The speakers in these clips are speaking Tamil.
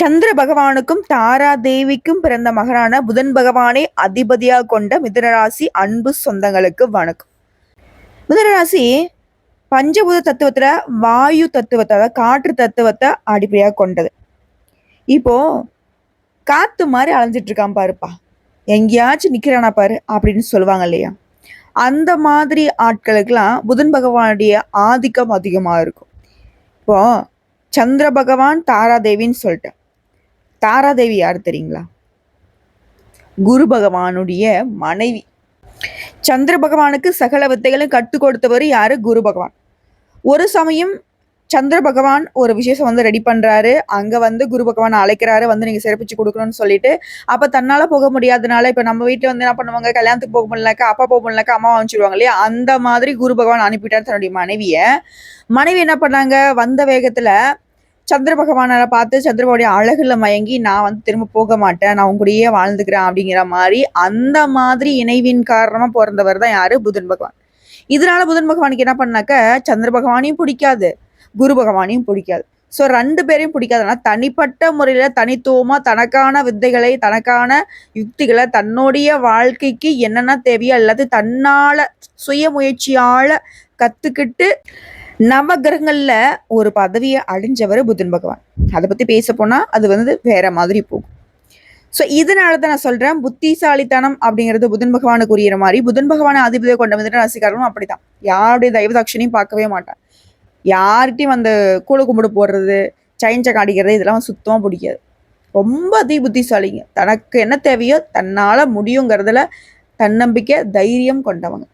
சந்திர பகவானுக்கும் தாரா தேவிக்கும் பிறந்த மகனான புதன் பகவானை அதிபதியாக கொண்ட மிதனராசி அன்பு சொந்தங்களுக்கு வணக்கம். மிதனராசி பஞ்சபூத தத்துவத்துல வாயு தத்துவத்தை அதாவது காற்று தத்துவத்தை அடிப்படையாக கொண்டது. இப்போ காத்து மாதிரி அலைஞ்சிட்டு இருக்கான் பாருப்பா. எங்கேயாச்சும் நிக்கிறானா பாரு அப்படின்னு சொல்லுவாங்க இல்லையா? அந்த மாதிரி ஆட்களுக்கெல்லாம் புதன் பகவானுடைய ஆதிக்கம் அதிகமாக இருக்கும். இப்போ சந்திர பகவான் தாராதேவின்னு சொல்லிட்டேன் தாராதேவி யார் தெரியுங்களா? குரு பகவானுடைய மனைவி. சந்திர பகவானுக்கு சகல வித்தைகளும் கற்றுக் கொடுத்தவர் யாரு? குரு பகவான். ஒரு சமயம் சந்திர பகவான் ஒரு விசேஷம் வந்து ரெடி பண்றாரு. அங்க வந்து குரு பகவான் அழைக்கிறாரு. வந்து நீங்க சிறப்பிச்சு கொடுக்கணும்னு சொல்லிட்டு அப்ப தன்னால போக முடியாதனால இப்ப நம்ம வீட்டுல வந்து என்ன பண்ணுவாங்க? கல்யாணத்துக்கு போக முடியலக்கா அப்பா போக முடியலக்கா அம்மா அனுப்பிச்சிடுவாங்க இல்லையா? அந்த மாதிரி குரு பகவான் அனுப்பிட்டார் தன்னுடைய மனைவிய. மனைவி என்ன பண்ணாங்க? வந்த வேகத்துல சந்திர பகவானை பார்த்து சந்திரபாவுடைய அழகுல மயங்கி நான் வந்து திரும்ப போக மாட்டேன். நான் உங்க கூடயே வாழ்ந்துக்கிறேன். அப்படிங்கிற மாதிரி அந்த மாதிரி இணைவின் காரணமா பிறந்தவர் தான் யாரு? புதன் பகவான். இதனால புதன் பகவானுக்கு என்ன பண்ணாக்க சந்திர பகவானையும் பிடிக்காது குரு பகவானையும் பிடிக்காது. ஸோ ரெண்டு பேரையும் பிடிக்காதுன்னா தனிப்பட்ட முறையில் தனித்துவமாக தனக்கான வித்தைகளை தனக்கான யுக்திகளை தன்னுடைய வாழ்க்கைக்கு என்னென்ன தேவையோ எல்லாத்தையும் தன்னால் சுய கற்றுக்கிட்டு நவ கிரகங்களில் ஒரு பதவியை அழிஞ்சவர் புதன் பகவான். அதை பற்றி பேச போனால் அது வந்து வேற மாதிரி போகும். ஸோ இதனால தான் நான் சொல்கிறேன் புத்திசாலித்தனம் அப்படிங்கிறது புதன் பகவானுக்கு உரியற மாதிரி புதன் பகவானை அதிபதியை கொண்ட வந்துட்டு ரசிகர்களும் அப்படிதான் யாருடைய தெய்வ தட்சணையும் பார்க்கவே மாட்டான். யார்கிட்டையும் அந்த கூழ கும்பிடு போடுறது சைஞ்சை காடிக்கிறது இதெல்லாம் சுத்தமாக பிடிக்காது. ரொம்ப அதி புத்திசாலிங்க. தனக்கு என்ன தேவையோ தன்னால் முடியுங்கிறதுல தன்னம்பிக்கை தைரியம் கொண்டவங்க.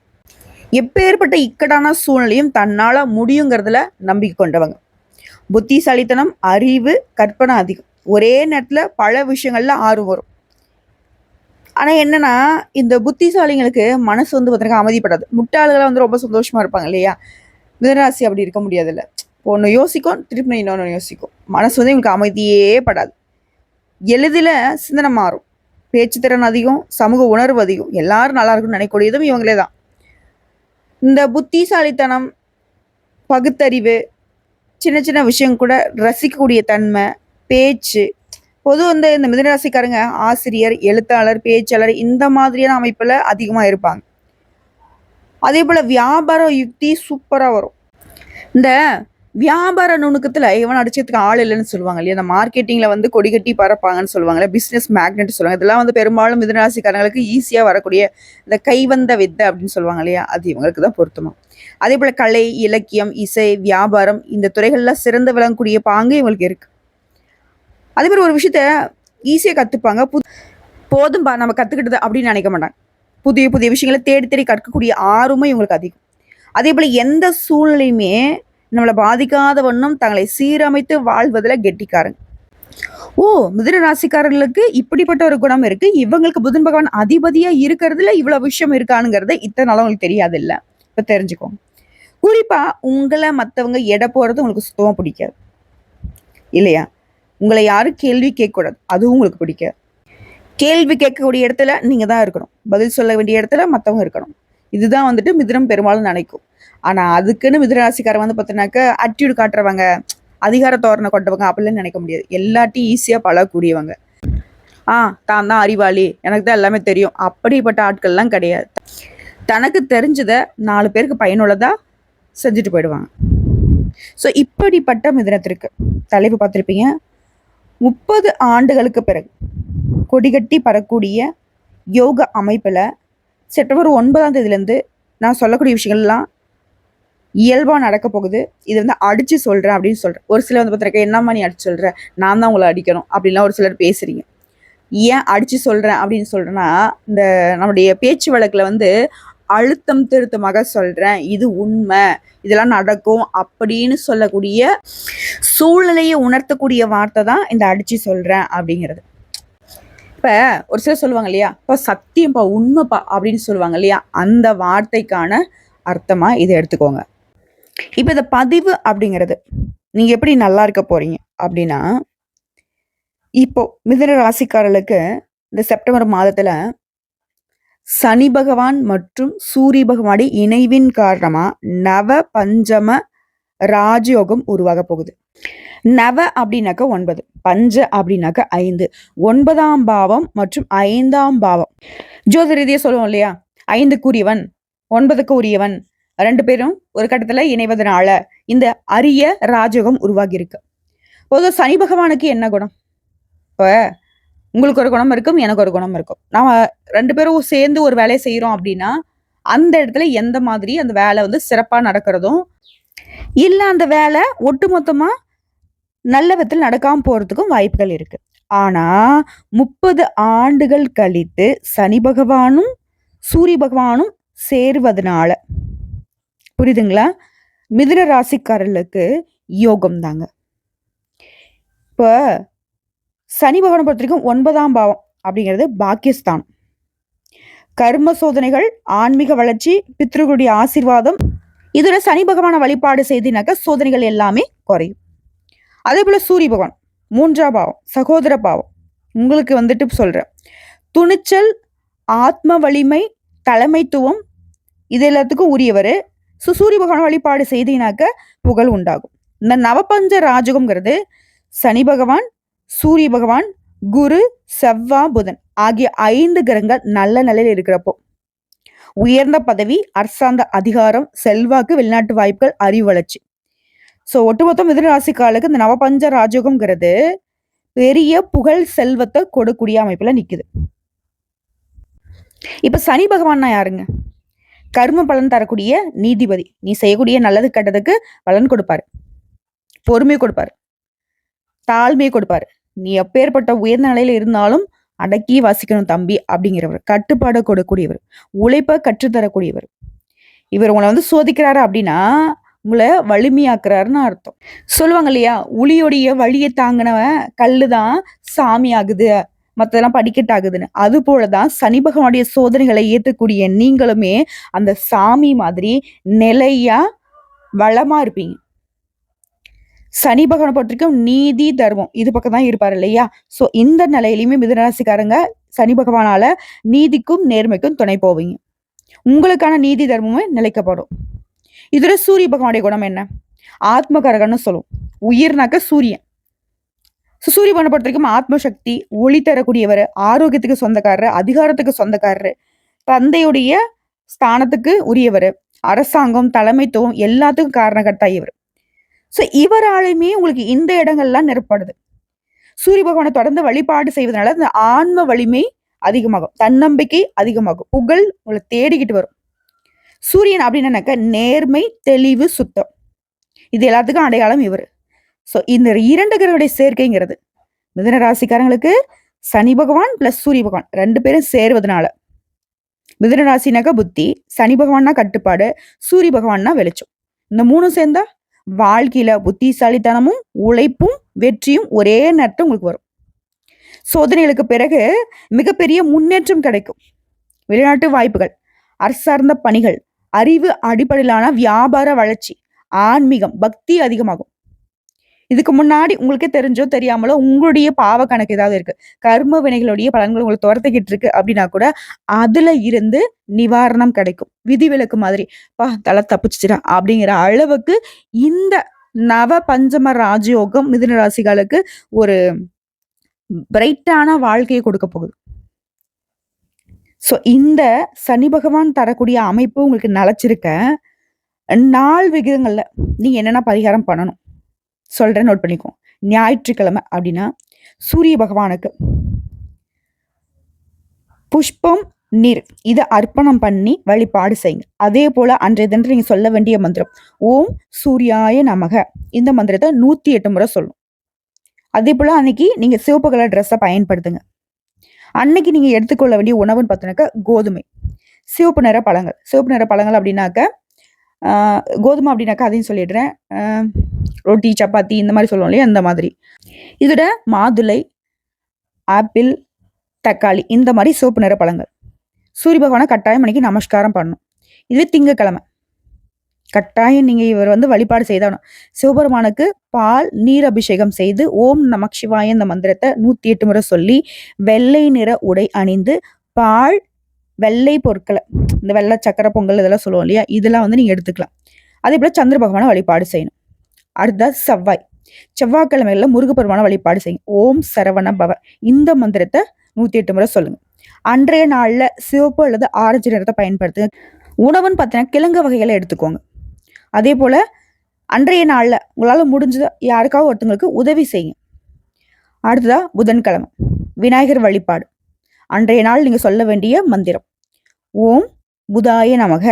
எப்பேற்பட்ட இக்கட்டான சூழ்நிலையும் தன்னால் முடியுங்கிறதுல நம்பிக்கை கொண்டவங்க. புத்திசாலித்தனம் அறிவு கற்பனை அதிகம். ஒரே நேரத்தில் பல விஷயங்கள்ல ஆர்வம் வரும். ஆனால் என்னன்னா இந்த புத்திசாலிங்களுக்கு மனசு வந்து பார்த்தீங்கன்னா அமைதிப்படாது. முட்டாள்களை வந்து ரொம்ப சந்தோஷமா இருப்பாங்க இல்லையா? மிதராசி அப்படி இருக்க முடியாதுல்ல. ஒன்று யோசிக்கும் திருப்பி இன்னொன்று யோசிக்கும். மனசு வந்து இவங்களுக்கு அமைதியே படாது. எளிதில் சிந்தனை மாறும். பேச்சு திறன் அதிகம் சமூக உணர்வு அதிகம். எல்லாரும் நல்லா இருக்கும்னு நினைக்கக்கூடியதும் இவங்களே தான். இந்த புத்திசாலித்தனம் பகுத்தறிவு சின்ன சின்ன விஷயம் கூட ரசிக்கக்கூடிய தன்மை பேச்சு. பொது வந்து இந்த மிதனராசிக்காரங்க ஆசிரியர் எழுத்தாளர் பேச்சாளர் இந்த மாதிரியான அமைப்பில் அதிகமாக இருப்பாங்க. அதே போல் வியாபார யுக்தி சூப்பராக வரும். இந்த வியாபார நுணுக்கத்தில் இவன் அடிச்சதுக்கு ஆள் இல்லைன்னு சொல்லுவாங்க இல்லையா? இந்த மார்க்கெட்டிங்கில் வந்து கொடி கட்டி பறப்பாங்கன்னு சொல்லுவாங்கல்ல பிஸ்னஸ் மேக்னெட் சொல்லுவாங்க. இதெல்லாம் வந்து பெரும்பாலும் மிதனராசிக்காரங்களுக்கு ஈஸியாக வரக்கூடிய இந்த கைவந்த வித்தை அப்படின்னு சொல்லுவாங்க இல்லையா? அது இவங்களுக்கு தான் பொருத்தமா. அதே போல் கலை இலக்கியம் இசை வியாபாரம் இந்த துறைகளில் சிறந்து விளங்கக்கூடிய பாங்கு இவங்களுக்கு இருக்கு. அதே மாதிரி ஒரு விஷயத்த ஈஸியாக கற்றுப்பாங்க பு போதும்பா நம்ம கற்றுக்கிட்டது அப்படின்னு நினைக்க மாட்டாங்க. புதிய புதிய விஷயங்களை தேடி தேடி கற்கக்கூடிய ஆர்வமும் இவங்களுக்கு அதிகம். அதே போல் எந்த சூழ்நிலையுமே நம்மளை பாதிக்காத வண்ணம் தங்களை சீரமைத்து வாழ்வதில் கெட்டிக்காரங்க. ஓ மிதுன ராசிக்காரர்களுக்கு இப்படிப்பட்ட ஒரு குணம் இருக்கு. இவங்களுக்கு புதன் பகவான் அதிபதியா இருக்கிறதுல இவ்வளவு விஷயம் இருக்கானுங்கிறத இத்தனை நாள் உங்களுக்கு தெரியாது இல்ல இப்ப தெரிஞ்சுக்கோங்க குறிப்பா உங்களை மற்றவங்க எடை போறது உங்களுக்கு சுத்தமா பிடிக்காது. இல்லையா? உங்களை யாரும் கேள்வி கேட்கக்கூடாது. அதுவும் உங்களுக்கு பிடிக்காது. கேள்வி கேட்கக்கூடிய இடத்துல நீங்க தான் இருக்கணும். பதில் சொல்ல வேண்டிய இடத்துல மற்றவங்க இருக்கணும். இதுதான் வந்துட்டு மிதினம் பெரும்பாலும் நினைக்கும். ஆனால் அதுக்குன்னு மிதுனராசிக்காரன் வந்து பார்த்தீங்கன்னாக்க அட்டியூடு காட்டுறவங்க அதிகார தோரணை கொண்டவங்க அப்படிலாம் நினைக்க முடியாது. எல்லாத்தையும் ஈஸியாக பழகக்கூடியவங்க. ஆ தான் தான் அறிவாளி. எனக்கு தான் எல்லாமே தெரியும். அப்படிப்பட்ட ஆட்கள்லாம் கிடையாது. தனக்கு தெரிஞ்சதை நாலு பேருக்கு பயனுள்ளதாக செஞ்சுட்டு போயிடுவாங்க. ஸோ இப்படிப்பட்ட மிதினத்திற்கு தலைப்பு பார்த்துருப்பீங்க. முப்பது ஆண்டுகளுக்கு பிறகு கொடிகட்டி பரக்கூடிய யோக அமைப்பில் செப்டம்பர் ஒன்பதாம் தேதியிலேருந்து நான் சொல்லக்கூடிய விஷயங்கள்லாம் இயல்பாக நடக்க போகுது. இது வந்து அடித்து சொல்கிறேன் அப்படின்னு சொல்கிறேன் ஒரு சிலர் வந்து பார்த்துருக்கேன் என்னம்மா நீ அடிச்சு சொல்கிற நான் தான் உங்களை அடிக்கணும். அப்படின்லாம் ஒரு சிலர் பேசுகிறீங்க ஏன் அடித்து சொல்கிறேன் அப்படின்னு சொல்கிறேன்னா இந்த நம்முடைய பேச்சு வழக்கில் வந்து அழுத்தம் திருத்தமாக சொல்கிறேன் இது உண்மை இதெல்லாம் நடக்கும் அப்படின்னு சொல்லக்கூடிய சூழ்நிலையை உணர்த்தக்கூடிய வார்த்தை தான் இந்த அடித்து சொல்கிறேன் அப்படிங்கிறது. இப்போ ஒரு சிலர் சொல்லுவாங்க இல்லையா? இப்போ சத்தியம்ப்பா உண்மைப்பா அப்படின்னு சொல்லுவாங்க இல்லையா? அந்த வார்த்தைக்கான அர்த்தமாக இதை எடுத்துக்கோங்க. இப்போ இந்த பதிவு அப்படிங்கிறது நீங்கள் எப்படி நல்லா இருக்க போகிறீங்க அப்படின்னா இப்போ மிதன ராசிக்காரர்களுக்கு இந்த செப்டம்பர் மாதத்தில் சனி பகவான் மற்றும் சூரிய பகவானுடைய இணைவின் காரணமாக நவ பஞ்சம ராஜயோகம் உருவாக போகுது. நவ அப்படின்னாக்க ஒன்பது பஞ்ச அப்படின்னாக்க ஐந்து ஒன்பதாம் பாவம் மற்றும் ஐந்தாம் பாவம். ஜோதி ரீதியை சொல்லுவோம் இல்லையா? ஐந்துக்கு உரியவன் ஒன்பதுக்கு உரியவன். ரெண்டு பேரும் ஒரு கட்டத்துல இணைவதனால இந்த அரிய ராஜயோகம் உருவாகி இருக்கு. பொதுவாக சனி பகவானுக்கு என்ன குணம்? இப்போ உங்களுக்கு ஒரு குணம் இருக்கும் எனக்கு ஒரு குணம் இருக்கும். நாம ரெண்டு பேரும் சேர்ந்து ஒரு வேலையை செய்யறோம் அப்படின்னா அந்த இடத்துல எந்த மாதிரி அந்த வேலை வந்து சிறப்பா நடக்கிறதும் இல்லை அந்த வேலை ஒட்டுமொத்தமாக நல்ல விதத்தில் நடக்காமல் போகிறதுக்கும் வாய்ப்புகள் இருக்கு. ஆனால் முப்பது ஆண்டுகள் கழித்து சனி பகவானும் சூரிய பகவானும் சேர்வதனால புரியுதுங்களா? மிதுன ராசிக்காரர்களுக்கு யோகம் தாங்க. இப்போ சனி பகவானை பொறுத்த வரைக்கும் ஒன்பதாம் பாவம் அப்படிங்கிறது பாகிஸ்தான் கர்ம சோதனைகள் ஆன்மீக வளர்ச்சி பித்ருகளுடைய ஆசீர்வாதம் இதோட சனி பகவான வழிபாடு செய்தினாக்க சோதனைகள் எல்லாமே குறையும். அதே போல சூரிய பகவான் மூன்றாம் பாவம் சகோதர பாவம். உங்களுக்கு வந்துட்டு சொல்றேன். துணிச்சல் ஆத்ம வலிமை தலைமைத்துவம் இது எல்லாத்துக்கும் உரியவர். ஸோ சூரிய பகவான் வழிபாடு செய்தினாக்க புகழ் உண்டாகும். இந்த நவபஞ்ச ராஜகம்ங்கிறது சனி பகவான் சூரிய பகவான் குரு செவ்வா புதன் ஆகிய ஐந்து கிரகங்கள் நல்ல நிலையில் இருக்கிறப்போ. உயர்ந்த பதவி அரசாங்க அதிகாரம் செல்வாக்கு வெளிநாட்டு வாய்ப்புகள் அறிவு வளர்ச்சி. ஸோ ஒட்டுமொத்தம் மிதனராசிக்காலுக்கு இந்த நவபஞ்ச ராஜயோகம்ங்கிறது பெரிய புகழ் செல்வத்தை கொடுக்கூடிய அமைப்புல நிக்குது. இப்ப சனி பகவான்னா யாருங்க? கர்ம பலன் தரக்கூடிய நீதிபதி. நீ செய்யக்கூடிய நல்லது கெட்டதுக்கு பலன் கொடுப்பாரு. பொறுமை கொடுப்பாரு. தாழ்மையை கொடுப்பாரு. நீ எப்பேற்பட்ட உயர்ந்த நிலையில இருந்தாலும் அடக்கி வாசிக்கணும் தம்பி அப்படிங்கிறவர். கட்டுப்பாடு கொடுக்கக்கூடியவர். உழைப்பை கற்றுத்தரக்கூடியவர். இவர் உங்களை வந்து சோதிக்கிறாரு அப்படின்னா உங்களை வலிமையாக்குறாருன்னு அர்த்தம். சொல்லுவாங்க இல்லையா உளியோடைய வழியை தாங்கினவன் கல்லு தான் சாமி ஆகுது மற்றதெல்லாம் படிக்கட்டாகுதுன்னு. அது போலதான் சனி பகவானுடைய சோதனைகளை ஏற்றக்கூடிய நீங்களுமே அந்த சாமி மாதிரி நிலையா வளமா இருப்பீங்க. சனி பகவானை பொறுத்திருக்கும் நீதி தர்மம். இது பக்கம் தான் இருப்பார் இல்லையா? ஸோ இந்த நிலையிலையுமே மிதனராசிக்காரங்க சனி பகவானால நீதிக்கும் நேர்மைக்கும் துணை போவீங்க. உங்களுக்கான நீதி தர்மமே நிலைக்கப்படும். இதுல சூரிய பகவானுடைய குணம் என்ன? ஆத்மகரகன்னு சொல்லும் உயிர்னாக்க சூரியன். சூரிய பகவானை பொறுத்த வரைக்கும் ஆத்மசக்தி ஒளி தரக்கூடியவர் ஆரோக்கியத்துக்கு சொந்தக்காரர் அதிகாரத்துக்கு சொந்தக்காரர் தந்தையுடைய ஸ்தானத்துக்கு உரியவர் அரசாங்கம் தலைமைத்துவம் எல்லாத்துக்கும் காரணகர்த்தா இவர். ஸோ இவராலையுமே உங்களுக்கு இந்த இடங்கள்லாம் நிரப்படுது சூரிய பகவானை தொடர்ந்து வழிபாடு செய்வதனால அந்த ஆன்ம வலிமை அதிகமாகும். தன்னம்பிக்கை அதிகமாகும். புகழ் உங்களை தேடிக்கிட்டு வரும். சூரியன் அப்படின்னாக்க நேர்மை தெளிவு சுத்தம். இது எல்லாத்துக்கும் அடையாளம் இவர். ஸோ இந்த இரண்டு கிரகங்களுடைய சேர்க்கைங்கிறது மிதன ராசிக்காரங்களுக்கு சனி பகவான் பிளஸ் சூரிய பகவான் ரெண்டு பேரும் சேருவதனால. மிதன ராசினாக்கா புத்தி சனி பகவான்னா கட்டுப்பாடு சூரிய பகவான்னா வெளிச்சம். இந்த மூணும் சேர்ந்தா வாழ்க்கையில புத்திசாலித்தனமும் உழைப்பும் வெற்றியும் ஒரே நேரத்தில் உங்களுக்கு வரும். சோதனைகளுக்கு பிறகு மிகப்பெரிய முன்னேற்றம் கிடைக்கும். வெளிநாட்டு வாய்ப்புகள் அரசார்ந்த பணிகள் அறிவு அடிப்படையிலான வியாபார வளர்ச்சி ஆன்மீகம் பக்தி அதிகமாகும். இதுக்கு முன்னாடி உங்களுக்கே தெரிஞ்சோ தெரியாமலோ உங்களுடைய பாவ கணக்கு ஏதாவது இருக்கு. கர்ம வினைகளுடைய பலன்கள் உங்களுக்கு துரத்துக்கிட்டு இருக்கு அப்படின்னா கூட அதுல இருந்து நிவாரணம் கிடைக்கும். விதிவிலக்கு மாதிரி பா தலை தப்பிச்சுடா அப்படிங்கிற அளவுக்கு இந்த நவ பஞ்சம ராஜயோகம் மிதுன ராசிகளுக்கு ஒரு பிரைட்டான வாழ்க்கையை கொடுக்க போகுது. ஸோ இந்த சனி பகவான் தரக்கூடிய அமைப்பு உங்களுக்கு நிலச்சிருக்க நாள் விகிதங்களில் நீங்கள் என்னென்ன பரிகாரம் பண்ணணும்? சொல்கிறேன் நோட் பண்ணிக்கோ. ஞாயிற்றுக்கிழமை அப்படின்னா சூரிய பகவானுக்கு புஷ்பம் நீர். இதை அர்ப்பணம் பண்ணி வழிபாடு செய்யுங்க. அதே போல் அன்றைய தினம் நீங்கள் சொல்ல வேண்டிய மந்திரம். ஓம் சூர்யாய நமக. இந்த மந்திரத்தை நூற்றி எட்டு முறை சொல்லணும் அதே போல் அன்னைக்கு நீங்கள் சிவப்பு கலர் ட்ரெஸ்ஸை பயன்படுத்துங்க. அன்னைக்கு நீங்கள் எடுத்துக்கொள்ள வேண்டிய உணவுன்னு பார்த்தோன்னாக்கா கோதுமை. சிவப்பு நிற பழங்கள். சிவப்பு நிற பழங்கள் அப்படின்னாக்க கோதுமை அப்படின்னாக்கா அதையும் சொல்லிடுறேன். ரொட்டி சப்பாத்தி இந்த மாதிரி சொல்லுவோம் இல்லையா? அந்த மாதிரி. இதோட மாதுளை ஆப்பிள் தக்காளி இந்த மாதிரி சிவப்பு நிற பழங்கள். சூரிய பகவானை கட்டாயம் மணிக்கு நமஸ்காரம் பண்ணணும். இதுவே திங்கக்கிழமை. கட்டாயம் நீங்கள் இவர் வந்து வழிபாடு செய்தாலும் சிவபெருமானுக்கு பால் நீர் அபிஷேகம் செய்து ஓம் நமக் சிவாய இந்த மந்திரத்தை நூற்றி எட்டு முறை சொல்லி வெள்ளை நிற உடை அணிந்து பால் வெள்ளை பொருட்களை இந்த வெள்ளை சக்கரை பொங்கல் இதெல்லாம் சொல்லுவோம் இல்லையா? இதெல்லாம் வந்து நீங்கள் எடுத்துக்கலாம். அதே போல் சந்திர பகவானை வழிபாடு செய்யணும். அடுத்த செவ்வாய். செவ்வாய்க்கிழமைகளில் முருகப்பெருமான வழிபாடு செய்யும். ஓம் சரவண பவ. இந்த மந்திரத்தை நூற்றி எட்டு முறை சொல்லுங்க. அன்றைய நாளில் சிவப்பு அல்லது ஆரஞ்சு நிறத்தை பயன்படுத்துங்க. உணவுன்னு பார்த்தீங்கன்னா கிழங்கு வகைகளை எடுத்துக்கோங்க. அதே போல் அன்றைய நாளில் உங்களால் முடிஞ்சதை யாருக்காவது ஒருத்தங்களுக்கு உதவி செய்யுங்க. அடுத்ததா புதன்கிழமை. விநாயகர் வழிபாடு. அன்றைய நாள் நீங்கள் சொல்ல வேண்டிய மந்திரம். ஓம் புதாய நமக.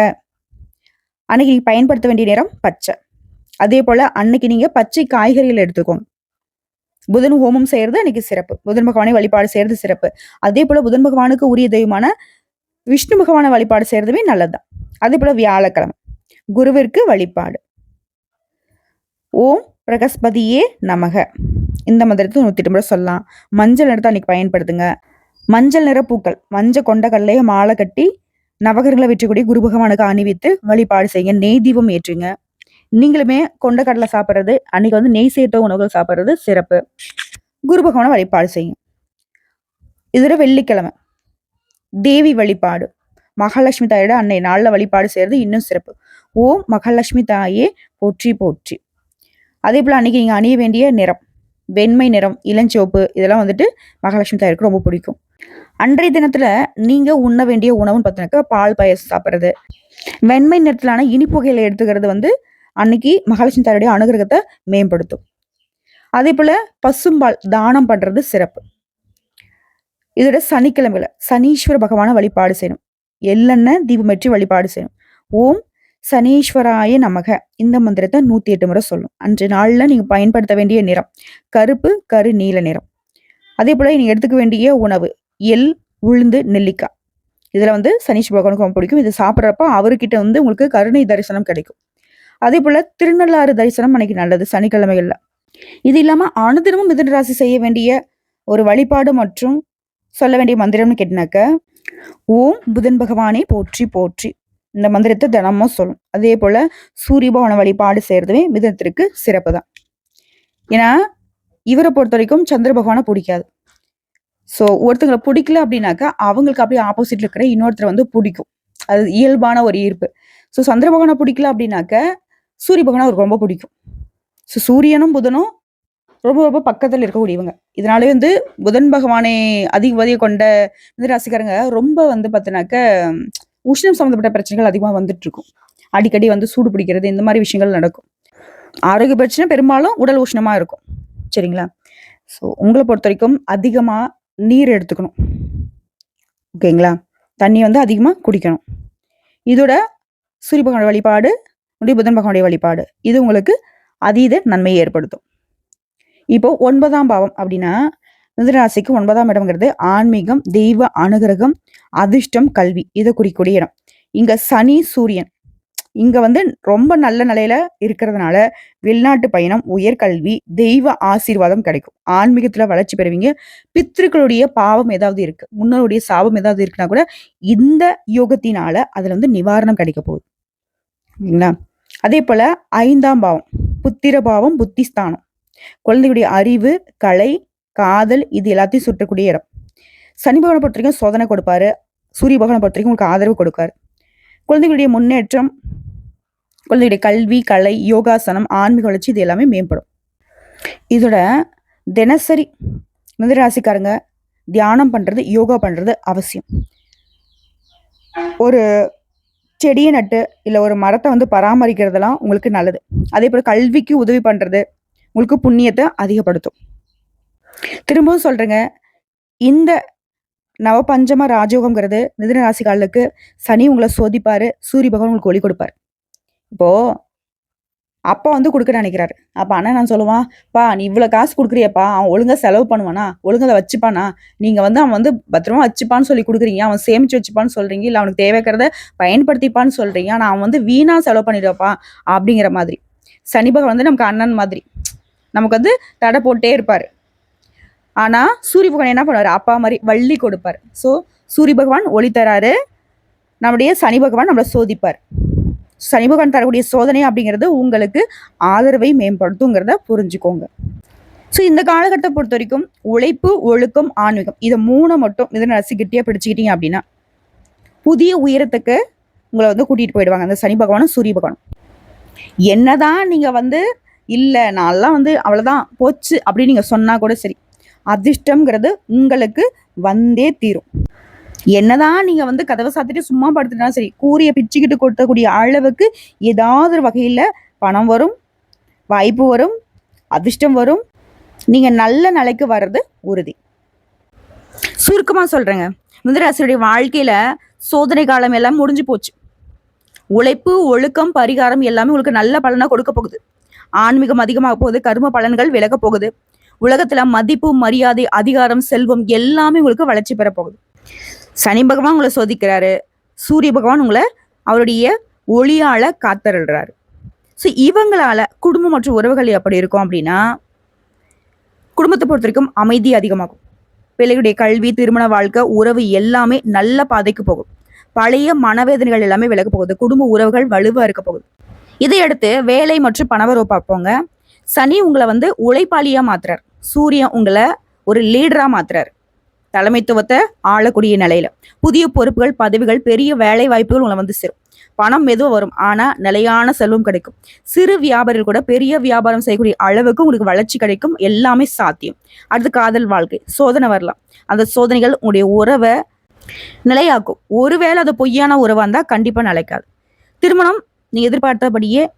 அன்னைக்கு நீங்கள் பயன்படுத்த வேண்டிய நேரம் பச்சை. அதே போல் அன்னைக்கு நீங்கள் பச்சை காய்கறிகள் எடுத்துக்கோங்க. புதன் ஹோமம் செய்யறது அன்னைக்கு சிறப்பு. புதன் பகவானை வழிபாடு செய்யறது சிறப்பு. அதே போல புதன் பகவானுக்கு உரிய தெய்வமான விஷ்ணு பகவானை வழிபாடு செய்யறதுமே நல்லதுதான் அதே போல வியாழக்கிழமை. குருவிற்கு வழிபாடு. ஓம் பிரகஸ்பதியே நமக. இந்த மந்திரத்தை நூத்தி எட்டு முறை சொல்லலாம். மஞ்சள் நிறத்தை அன்னைக்கு பயன்படுத்துங்க. மஞ்சள் நிற பூக்கள். மஞ்சள் கொண்ட கடலையை மாலை கட்டி நவகரங்களை விற்றுக்கூடிய குரு பகவானுக்கு அணிவித்து வழிபாடு செய்யுங்க. நெய் தீபம் ஏற்றுங்க. நீங்களுமே கொண்ட கடலை சாப்பிட்றது அன்னைக்கு வந்து நெய் சேர்த்த உணவுகள் சாப்பிட்றது சிறப்பு. குரு பகவான வழிபாடு செய்யும். இதுல வெள்ளிக்கிழமை. தேவி வழிபாடு. மகாலட்சுமி தாயோட அன்னை நாளில் வழிபாடு செய்யறது இன்னும் சிறப்பு. ஓம் மகாலட்சுமி தாயே போற்றி போற்றி. அதே போல் அன்னைக்கு நீங்கள் அணிய வேண்டிய நிறம் வெண்மை நிறம் இளஞ்சிவப்பு இதெல்லாம் வந்துட்டு மகாலட்சுமி தாயருக்கு ரொம்ப பிடிக்கும். அன்றைய தினத்தில் நீங்கள் உண்ண வேண்டிய உணவுன்னு பார்த்தீங்கன்னாக்கா பால் பாயசம் சாப்பிட்றது. வெண்மை நிறத்திலான இனிப்பு வகைகளை எடுத்துக்கிறது வந்து அன்னைக்கு மகாலட்சுமி தாயுடைய அனுகிரகத்தை மேம்படுத்தும். அதே போல பசும்பால் தானம் பண்றது சிறப்பு. இதோட சனிக்கிழமையில சனீஸ்வர பகவான வழிபாடு செய்யணும். எள்ளெண்ணெய் தீபமேற்றி வழிபாடு செய்யணும். ஓம் சனீஸ்வராய நமக. இந்த மந்திரத்தை நூத்தி எட்டு முறை சொல்லும். அன்று நாளில் நீங்க பயன்படுத்த வேண்டிய நிறம். கருப்பு கரு நீல நிறம். அதே போல நீங்க எடுத்துக்க வேண்டிய உணவு எள் உளுந்து நெல்லிக்காய். இதுல வந்து சனீஸ்வர பகவானுக்கு ரொம்ப பிடிக்கும். இது சாப்பிட்றப்ப அவர்கிட்ட வந்து உங்களுக்கு கருணை தரிசனம் கிடைக்கும். அதே போல திருநள்ளாறு தரிசனம் அன்னைக்கு நல்லது சனிக்கிழமைகள்ல இது இல்லாம அனுதினமும் மிதுன ராசி செய்ய வேண்டிய ஒரு வழிபாடு மற்றும் சொல்ல வேண்டிய மந்திரம்னு கேட்டினாக்க ஓம் புதன் பகவானே போற்றி போற்றி. இந்த மந்திரத்தை தினமும் சொல்லும். அதே போல சூரியபவன வழிபாடு செய்யறதுமே மிதனத்திற்கு சிறப்பு தான் ஏன்னா இவரை பொறுத்த வரைக்கும் சந்திர பகவானை பிடிக்காது. ஸோ ஒருத்தங்களை பிடிக்கல அப்படின்னாக்கா அவங்களுக்கு அப்படியே ஆப்போசிட்ல இருக்கிற இன்னொருத்தர் வந்து பிடிக்கும். அது இயல்பான ஒரு ஈர்ப்பு. ஸோ சந்திர பகவானை பிடிக்கல அப்படின்னாக்க சூரிய பகவான் அவருக்கு ரொம்ப பிடிக்கும். ஸோ சூரியனும் புதனும் ரொம்ப ரொம்ப பக்கத்தில் இருக்கக்கூடியவங்க. இதனாலே வந்து புதன் பகவானை அதிகபதியை கொண்ட இந்த ராசிக்காரங்க ரொம்ப வந்து பார்த்தினாக்க உஷ்ணம் சம்மந்தப்பட்ட பிரச்சனைகள் அதிகமாக வந்துட்டு இருக்கும் அடிக்கடி வந்து சூடு பிடிக்கிறது இந்த மாதிரி விஷயங்கள் நடக்கும். ஆரோக்கிய பிரச்சனை பெரும்பாலும் உடல் உஷ்ணமாக இருக்கும். சரிங்களா? ஸோ உங்களை பொறுத்த வரைக்கும் அதிகமாக நீர் எடுத்துக்கணும். ஓகேங்களா? தண்ணி வந்து அதிகமாக குடிக்கணும். இதோட சூரிய பகவான் வழிபாடு புதன் பகவானுடைய வழிபாடு. இது உங்களுக்கு அதீத நன்மையை ஏற்படுத்தும். இப்போ ஒன்பதாம் பாவம் அப்படின்னா மிதராசிக்கு ஒன்பதாம் இடம்ங்கிறது ஆன்மீகம் தெய்வ அனுகிரகம் அதிர்ஷ்டம் கல்வி. இதை குறிக்கூடிய இடம். இங்க சனி சூரியன். இங்க வந்து ரொம்ப நல்ல நிலையில இருக்கிறதுனால வெளிநாட்டு பயணம் உயர்கல்வி தெய்வ ஆசீர்வாதம் கிடைக்கும். ஆன்மீகத்துல வளர்ச்சி பெறுவீங்க. பித்திருக்களுடைய பாவம் ஏதாவது இருக்கு. முன்னோருடைய சாபம் ஏதாவது இருக்குன்னா கூட இந்த யோகத்தினால அதுல வந்து நிவாரணம் கிடைக்க போகுது. சரிங்களா அதே போல ஐந்தாம் பாவம் புத்திர பாவம் புத்திஸ்தானம். குழந்தைகளுடைய அறிவு கலை காதல் இது எல்லாத்தையும் சுற்றக்கூடிய இடம். சனி பகவானை பொறுத்த வரைக்கும் சோதனை கொடுப்பாரு. சூரிய பகவானை பொறுத்த வரைக்கும் உங்களுக்கு ஆதரவு கொடுக்காரு குழந்தைகளுடைய முன்னேற்றம் குழந்தையுடைய கல்வி கலை யோகாசனம் ஆன்மீக வளர்ச்சி இது எல்லாமே மேம்படும். இதோட தினசரி மிதராசிக்காரங்க தியானம் பண்றது யோகா பண்றது அவசியம். ஒரு செடியை நட்டு இல்லை ஒரு மரத்தை வந்து பராமரிக்கிறதெல்லாம் உங்களுக்கு நல்லது. அதே போல் கல்விக்கு உதவி பண்ணுறது உங்களுக்கு புண்ணியத்தை அதிகப்படுத்தும். திரும்பவும் சொல்கிறேங்க இந்த நவபஞ்சம ராஜயோகம்ங்கிறது மிதன ராசிக்காரர்களுக்கு சனி உங்களை சோதிப்பார் சூரிய பகவான் உங்களுக்கு ஒளி கொடுப்பார். இப்போது அப்பா வந்து கொடுக்க நினைக்கிறாரு. அப்போ அண்ணன் நான் சொல்லுவான் பா நீ இவ்வளோ காசு கொடுக்குறியப்பா அவன் ஒழுங்காக செலவு பண்ணுவானா? ஒழுங்காக அதை வச்சுப்பானா? நீங்கள் வந்து அவன் வந்து பத்திரமா வச்சுப்பான்னு சொல்லி கொடுக்குறீங்க. அவன் சேமிச்சு வச்சுப்பான்னு சொல்கிறீங்க இல்லை அவனுக்கு தேவைக்கிறத பயன்படுத்திப்பான்னு சொல்கிறீங்க நான் அவன் வந்து வீணாக செலவு பண்ணிடுவாப்பா அப்படிங்கிற மாதிரி. சனி பகவான் வந்து நமக்கு அண்ணன் மாதிரி. நமக்கு வந்து தடை போட்டே இருப்பார். ஆனால் சூரிய பகவான் என்ன பண்ணுவார்? அப்பா மாதிரி வள்ளி கொடுப்பார். ஸோ சூரிய பகவான் ஒளி தராரு. நம்முடைய சனி பகவான் நம்மளை சோதிப்பார். சனி பகவான் தரக்கூடிய சோதனை அப்படிங்கிறது உங்களுக்கு ஆதரவை மேம்படுத்துங்கிறத புரிஞ்சுக்கோங்க. ஸோ இந்த காலகட்டத்தை பொறுத்த வரைக்கும் உழைப்பு ஒழுக்கம் ஆன்மீகம் இதை மூணை மட்டும் இதனை ரசிக்கிட்டே பிடிச்சிக்கிட்டீங்க அப்படின்னா புதிய உயரத்துக்கு உங்களை வந்து கூட்டிகிட்டு போயிடுவாங்க. அந்த சனி பகவானும் சூரிய பகவானும். என்னதான் நீங்கள் வந்து இல்லை நான்லாம் வந்து அவ்வளோதான் போச்சு அப்படின்னு நீங்கள் சொன்னால் கூட சரி அதிர்ஷ்டம்ங்கிறது உங்களுக்கு வந்தே தீரும். என்னதான் நீங்கள் வந்து கதவை சாத்திட்டு சும்மா படுத்துட்டாலும் சரி கூறிய பிச்சுக்கிட்டு கொட்டக்கூடிய அளவுக்கு ஏதாவது ஒரு வகையில் பணம் வரும் வாய்ப்பு வரும் அதிர்ஷ்டம் வரும். நீங்கள் நல்ல நிலைக்கு வர்றது உறுதி. சுருக்கமாக சொல்கிறேங்க மிதராசியுடைய வாழ்க்கையில் சோதனை காலம் எல்லாம் முடிஞ்சு போச்சு. உழைப்பு ஒழுக்கம் பரிகாரம் எல்லாமே உங்களுக்கு நல்ல பலனாக கொடுக்க போகுது. ஆன்மீகம் அதிகமாக போகுது கர்ம பலன்கள் விலக போகுது. உலகத்துல மதிப்பு மரியாதை அதிகாரம் செல்வம் எல்லாமே உங்களுக்கு வளர்ச்சி பெற போகுது. சனி பகவான் உங்களை சோதிக்கிறாரு. சூரிய பகவான் உங்களை அவருடைய ஒளியால் காத்தருள்றாரு. ஸோ இவங்களால குடும்பம் மற்றும் உறவுகள் எப்படி இருக்கும் அப்படின்னா குடும்பத்தை பொறுத்த வரைக்கும் அமைதி அதிகமாகும். பிள்ளைகளுடைய கல்வி திருமண வாழ்க்கை உறவு எல்லாமே நல்ல பாதைக்கு போகும். பழைய மனவேதனைகள் எல்லாமே விலக போகுது. குடும்ப உறவுகள் வலுவாக இருக்க போகுது. இதையடுத்து வேலை மற்றும் பணவரவு பார்ப்போங்க. சனி உங்களை வந்து உழைப்பாளியாக மாத்துறார். சூரியன் உங்களை ஒரு லீடராக மாத்துறாரு. தலைமைத்துவத்தை ஆளக்கூடிய நிலையில. புதிய பொறுப்புகள் பதவிகள் பெரிய வேலை வாய்ப்புகள் உங்களை வந்து சேரும். பணம் மெதுவாக வரும். ஆனால் நிலையான செல்வம் கிடைக்கும். சிறு வியாபாரிகள் கூட பெரிய வியாபாரம் செய்யக்கூடிய அளவுக்கு உங்களுக்கு வளர்ச்சி கிடைக்கும். எல்லாமே சாத்தியம். அடுத்து காதல் வாழ்க்கை. சோதனை வரலாம். அந்த சோதனைகள் உங்களுடைய உறவை நிலையாக்கும். ஒருவேளை அது பொய்யான உறவாக இருந்தால் கண்டிப்பாக நிலைக்காது. திருமணம் நீ எதிர்பார்த்தபடியே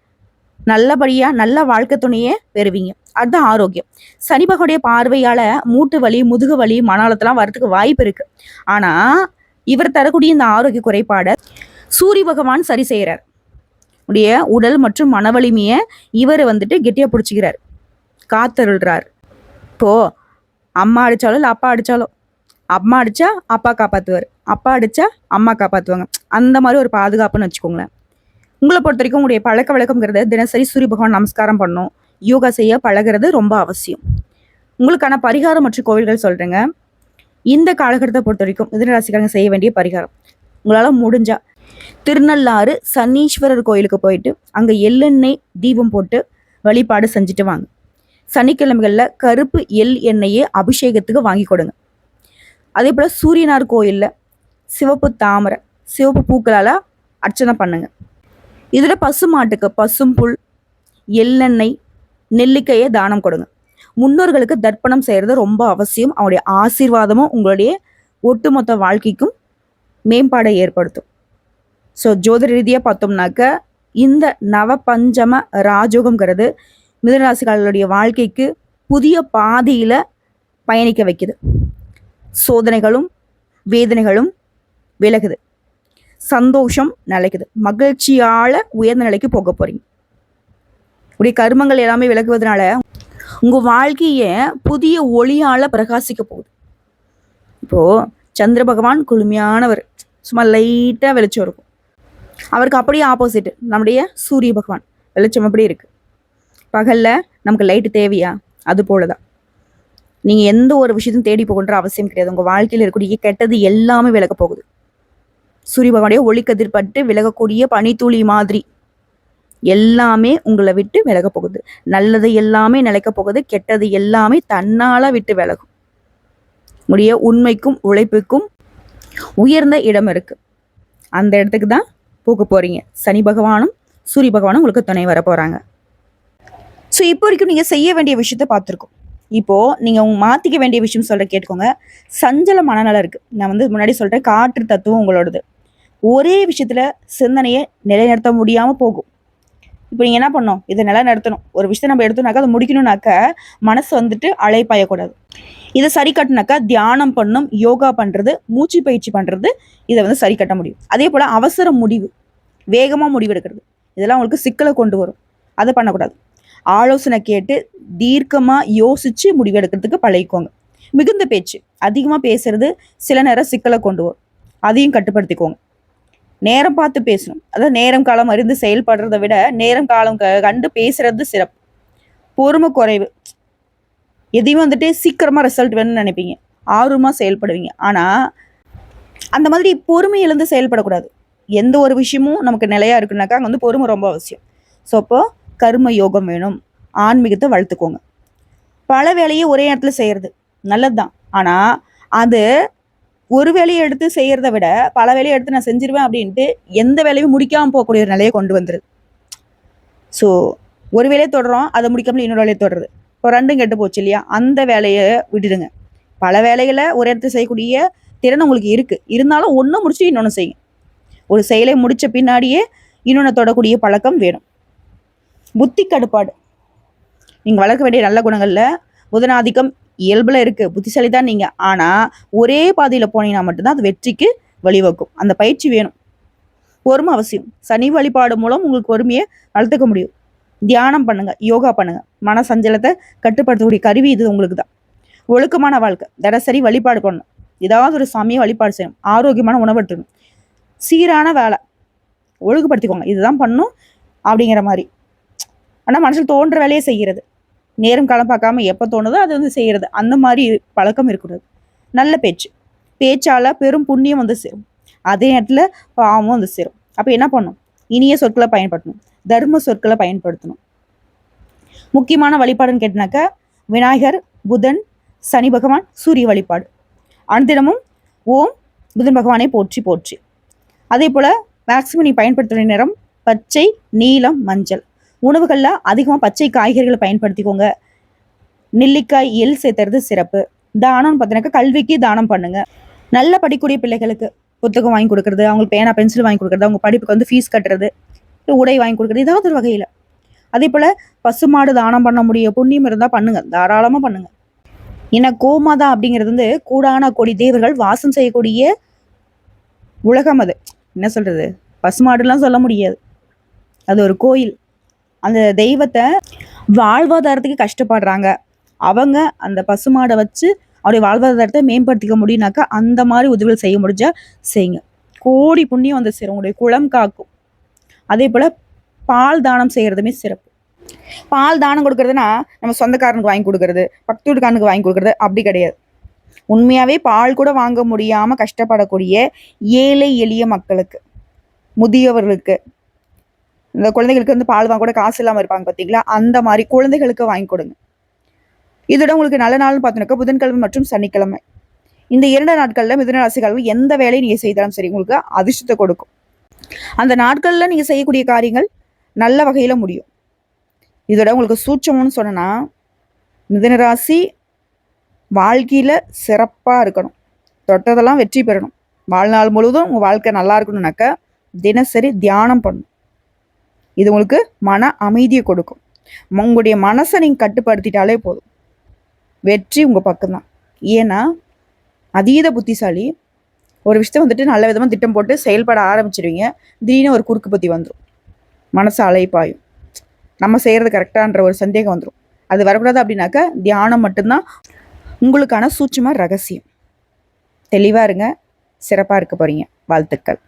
நல்லபடியா நல்ல வாழ்க்கை துணையே பெறுவீங்க. அதுதான் ஆரோக்கியம். சனி பகவானுடைய பார்வையால மூட்டு வலி முதுகு வலி மன அழுத்தம்லாம் வரதுக்கு வாய்ப்பு இருக்கு. ஆனா இவர் தரக்கூடிய இந்த ஆரோக்கிய குறைபாடை சூரிய பகவான் சரி செய்கிறார் உடைய உடல் மற்றும் மன வலிமையை இவர் வந்துட்டு கெட்டியா பிடிச்சிக்கிறார். காத்தருள்றார். இப்போ அம்மா அடித்தாலும் இல்லை அப்பா அடித்தாலும் அம்மா அடித்தா அப்பா காப்பாற்றுவார் அப்பா அடித்தா அம்மா காப்பாற்றுவாங்க அந்த மாதிரி ஒரு பாதுகாப்புன்னு வச்சுக்கோங்களேன். உங்களை பொறுத்த வரைக்கும் உங்களுடைய பழக்க வழக்கங்கிறத தினசரி சூரிய பகவான் நமஸ்காரம் பண்ணும். யோகா செய்ய பழகிறது ரொம்ப அவசியம். உங்களுக்கான பரிகாரம் மற்றும் கோவில்கள் சொல்கிறேங்க இந்த காலகட்டத்தை பொறுத்த வரைக்கும் மிதனராசிக்காரங்க செய்ய வேண்டிய பரிகாரம். உங்களால் முடிஞ்சா திருநள்ளாறு சனீஸ்வரர் கோயிலுக்கு போயிட்டு அங்கே எள்ளெண்ணெய் தீபம் போட்டு வழிபாடு செஞ்சுட்டு வாங்க. சனிக்கிழமைகளில் கருப்பு எள் எண்ணெயை அபிஷேகத்துக்கு வாங்கி கொடுங்க. அதே போல் சூரியனார் கோயிலில் சிவப்பு தாமரை சிவப்பு பூக்களால் அர்ச்சனை பண்ணுங்கள் இதில் பசு மாட்டுக்கு பசும் புல் எள்ளெண்ணெய் நெல்லிக்கையை தானம் கொடுங்க. முன்னோர்களுக்கு தர்ப்பணம் செய்கிறது ரொம்ப அவசியம். அவருடைய ஆசீர்வாதமும் உங்களுடைய ஒட்டுமொத்த வாழ்க்கைக்கும் மேம்பாடை ஏற்படுத்தும். ஸோ ஜோதிட ரீதியாக பார்த்தோம்னாக்க இந்த நவபஞ்சம ராஜோகம்ங்கிறது மிதனராசிக்காரர்களுடைய வாழ்க்கைக்கு புதிய பாதையில் பயணிக்க வைக்குது. சோதனைகளும் வேதனைகளும் விலகுது. சந்தோஷம் நிலைக்குது. மகிழ்ச்சியால உயர்ந்த நிலைக்கு போக போறீங்க. உடைய கர்மங்கள் எல்லாமே விலகுவதனால உங்கள் வாழ்க்கையை புதிய ஒளியால் பிரகாசிக்க போகுது. இப்போது சந்திர பகவான் குளுமையானவர். சும்மா லைட்டாக வெளிச்சம் இருக்கும். அவருக்கு அப்படியே ஆப்போசிட் நம்முடைய சூரிய பகவான். வெளிச்சம் எப்படி இருக்குது பகலில் நமக்கு லைட்டு தேவையா? அது போல தான் நீங்கள் எந்த ஒரு விஷயத்தையும் தேடி போகணுன்ற அவசியம் கிடையாது. உங்கள் வாழ்க்கையில் இருக்கக்கூடிய கெட்டது எல்லாமே விலக போகுது. சூரிய பகவானுடைய ஒளிக்கதிர்பட்டு விலகக்கூடிய பனித்துளி மாதிரி. எல்லாமே உங்களை விட்டு விலக போகுது. நல்லது எல்லாமே நிலைக்க போகுது கெட்டது எல்லாமே தன்னால விட்டு விலகும். உடைய உண்மைக்கும் உழைப்புக்கும் உயர்ந்த இடம் இருக்கு. அந்த இடத்துக்கு தான் போக போறீங்க. சனி பகவானும் சூரிய பகவானும் உங்களுக்கு துணை வர போறாங்க. ஸோ இப்போ வரைக்கும் நீங்க செய்ய வேண்டிய விஷயத்த பார்த்துருக்கோம். இப்போ நீங்க உங்க மாத்திக்க வேண்டிய விஷயம் சொல்ற கேட்டுக்கோங்க. சஞ்சல மனநலம் இருக்கு. நான் வந்து முன்னாடி சொல்றேன் காற்று தத்துவம் உங்களோடது. ஒரே விஷயத்தில் சிந்தனையை நிலைநிறுத்த முடியாமல் போகும். இப்போ நீங்கள் என்ன பண்ணோம் இதை நிலைநிறுத்தணும். ஒரு விஷயத்தை நம்ம எடுத்தோம்னாக்கா அதை முடிக்கணும்னாக்க மனசு வந்துட்டு அலைப்பாயக்கூடாது. இதை சரி கட்டினாக்கா தியானம் பண்ணும் யோகா பண்ணுறது மூச்சு பயிற்சி பண்ணுறது இதை வந்து சரி கட்ட முடியும். அதே போல் அவசர முடிவு வேகமாக முடிவெடுக்கிறது இதெல்லாம் உங்களுக்கு சிக்கலை கொண்டு வரும். அதை பண்ணக்கூடாது. ஆலோசனை கேட்டு தீர்க்கமாக யோசித்து முடிவெடுக்கிறதுக்கு பழகிக்கோங்க. மிகுந்த பேச்சு அதிகமாக பேசுறது சில நேரம் சிக்கலை கொண்டு வரும். அதையும் கட்டுப்படுத்திக்கோங்க. நேரம் பார்த்து பேசணும். அதாவது நேரம் காலம் அறிந்து செயல்படுறதை விட நேரம் காலம் க- கண்டு பேசுறது சிறப்பு. பொறுமை குறைவு. எதையும் வந்துட்டு சீக்கிரமா ரிசல்ட் வேணும்னு நினைப்பீங்க. ஆர்வமாக செயல்படுவீங்க. ஆனால் அந்த மாதிரி பொறுமை இழந்து செயல்படக்கூடாது. எந்த ஒரு விஷயமும் நமக்கு நிலையா இருக்குனாக்கா அங்கே வந்து பொறுமை ரொம்ப அவசியம். ஸோ அப்போ கர்ம யோகம் வேணும். ஆன்மீகத்தை வளர்த்துக்கோங்க. பல வேலையை ஒரே நேரத்துல செய்யறது. நல்லதுதான். ஆனால் அது ஒரு வேலையை எடுத்து செய்யறதை விட பல வேலையை எடுத்து நான் செஞ்சிருவேன் அப்படின்ட்டு எந்த வேலையும் முடிக்காமல் போகக்கூடிய ஒரு நிலையை கொண்டு வந்துருது. ஸோ ஒரு வேலையை தொடரும் அதை முடிக்காமல் இன்னொரு வேலையை தொடருது இப்போ ரெண்டும் கெட்டு போச்சு இல்லையா? அந்த வேலையை விட்டுடுங்க. பல வேலைகளை ஒரு இடத்துல செய்யக்கூடிய திறன் உங்களுக்கு இருக்குது இருந்தாலும் ஒன்று முடிச்சு இன்னொன்று செய்யுங்க. ஒரு செயலை முடித்த பின்னாடியே இன்னொன்று தொடக்கூடிய பழக்கம் வேணும். புத்தி கடுப்பாடு நீங்கள் வளர்க்க வேண்டிய நல்ல குணங்களில் புதனாதிக்கம் இயல்பில் இருக்குது புத்திசாலி தான் நீங்கள் ஆனால் ஒரே பாதையில் போனீங்கன்னா மட்டும்தான் அது வெற்றிக்கு வழிவகுக்கும். அந்த பயிற்சி வேணும். பொறுமை அவசியம். சனி வழிபாடு மூலம் உங்களுக்கு பொறுமையை வளர்த்துக்க முடியும். தியானம் பண்ணுங்க. யோகா பண்ணுங்க. மன சஞ்சலத்தை கட்டுப்படுத்தக்கூடிய கருவி இது உங்களுக்கு தான் ஒழுக்கமான வாழ்க்கை. தினசரி வழிபாடு பண்ணணும். ஏதாவது ஒரு சாமியை வழிபாடு செய்யணும். ஆரோக்கியமான உணவு எடுத்துக்கணும். சீரான வேலை. ஒழுங்குபடுத்திக்கோங்க. இதுதான் பண்ணும் அப்படிங்கிற மாதிரி. ஆனால் மனசில் தோன்ற வேலையை செய்கிறது. நேரம் காலம் பார்க்காம எப்போ தோணுதோ அது வந்து செய்கிறது அந்த மாதிரி பழக்கம் இருக்கக்கூடாது. நல்ல பேச்சு. பேச்சால் பெரும் புண்ணியம் வந்து சேரும். அதே நேரத்தில் பாவமும் வந்து சேரும். அப்போ என்ன பண்ணும் இனிய சொற்களை பயன்படுத்தணும். தர்ம சொற்களை பயன்படுத்தணும். முக்கியமான வழிபாடுன்னு கேட்டினாக்கா விநாயகர் புதன் சனி பகவான் சூரிய வழிபாடு. அனுதினமும் ஓம் புதன் பகவானை போற்றி போற்றி. அதே போல் மேக்சிமம் நீ பயன்படுத்துகிற நிறம் பச்சை நீலம் மஞ்சள். உணவுகளில் அதிகமாக பச்சை காய்கறிகளை பயன்படுத்திக்கோங்க. நெல்லிக்காய் எல் சேர்த்துறது சிறப்பு. தானம்னு பார்த்தீங்கன்னாக்கா கல்விக்கு தானம் பண்ணுங்க. நல்ல படிக்கக்கூடிய பிள்ளைகளுக்கு புத்தகம் வாங்கி கொடுக்குறது அவங்களுக்கு பேனா பென்சில் வாங்கி கொடுக்குறது அவங்க படிப்புக்கு வந்து ஃபீஸ் கட்டுறது உடை வாங்கி கொடுக்குறது ஏதாவது ஒரு வகையில். அதே போல் பசுமாடு தானம் பண்ண முடிய புண்ணியம் இருந்தால் பண்ணுங்க தாராளமாக பண்ணுங்க. ஏன்னா கோமாதா அப்படிங்கிறது வந்து கூடான கொடி தேவர்கள் வாசம் செய்யக்கூடிய உலகம் அது. என்ன சொல்கிறது பசுமாடுலாம் சொல்ல முடியாது. அது ஒரு கோயில். அந்த தெய்வத்தை வாழ்வாதாரத்துக்கு கஷ்டப்படுறாங்க. அவங்க அந்த பசுமாடை வச்சு அவருடைய வாழ்வாதாரத்தை மேம்படுத்திக்க முடியும்னாக்கா அந்த மாதிரி உதவிகள் செய்ய முடிஞ்சா செய்யுங்க. கோடி புண்ணியம் வந்து சேரும். உங்களுடைய குளம் காக்கும். அதே போல் பால் தானம் செய்கிறதுமே சிறப்பு. பால் தானம் கொடுக்கறதுனா நம்ம சொந்தக்காரனுக்கு வாங்கி கொடுக்கறது பக்கத்து வீட்டுக்காரனுக்கு வாங்கி கொடுக்கறது அப்படி கிடையாது. உண்மையாகவே பால் கூட வாங்க முடியாமல் கஷ்டப்படக்கூடிய ஏழை எளிய மக்களுக்கு முதியவர்களுக்கு இந்த குழந்தைகளுக்கு வந்து பால் வாங்க கூட காசு இல்லாமல் இருப்பாங்க பார்த்தீங்களா அந்த மாதிரி குழந்தைகளுக்கு வாங்கி கொடுங்க. இதோட உங்களுக்கு நல்ல நாள்னு பார்த்தோன்னாக்கா புதன்கிழமை மற்றும் சனிக்கிழமை. இந்த இரண்டு நாட்களில் மிதுன ராசிக்காரர்கள் எந்த வேலையை நீங்கள் செய்தாலும் சரி உங்களுக்கு அதிர்ஷ்டத்தை கொடுக்கும். அந்த நாட்களில் நீங்கள் செய்யக்கூடிய காரியங்கள் நல்ல வகையில் முடியும். இதோட உங்களுக்கு சூட்சம்னு சொன்னேன்னா மிதனராசி வாழ்க்கையில் சிறப்பாக இருக்கணும். தொட்டதெல்லாம் வெற்றி பெறணும். வாழ்நாள் முழுவதும் உங்கள் வாழ்க்கை நல்லா இருக்கணும்னாக்க தினசரி தியானம் பண்ணணும். இது உங்களுக்கு மன அமைதியை கொடுக்கும். உங்களுடைய மனசை நீங்கள் கட்டுப்படுத்திட்டாலே போதும். வெற்றி உங்கள் பக்கம்தான். ஏன்னா அதீத புத்திசாலி ஒரு விஷயத்தை வந்துட்டு நல்ல விதமாக திட்டம் போட்டு செயல்பட ஆரம்பிச்சிடுவீங்க திடீர்னு ஒரு குறுக்கு பற்றி வந்துடும் மனசு அலைப்பாயும். நம்ம செய்கிறது கரெக்டான்ற ஒரு சந்தேகம் வந்துடும் அது வரக்கூடாது அப்படின்னாக்கா தியானம் மட்டும்தான் உங்களுக்கான சூட்சமாக ரகசியம். தெளிவாக இருங்க. சிறப்பாக இருக்க போகிறீங்க வாழ்த்துக்கள்.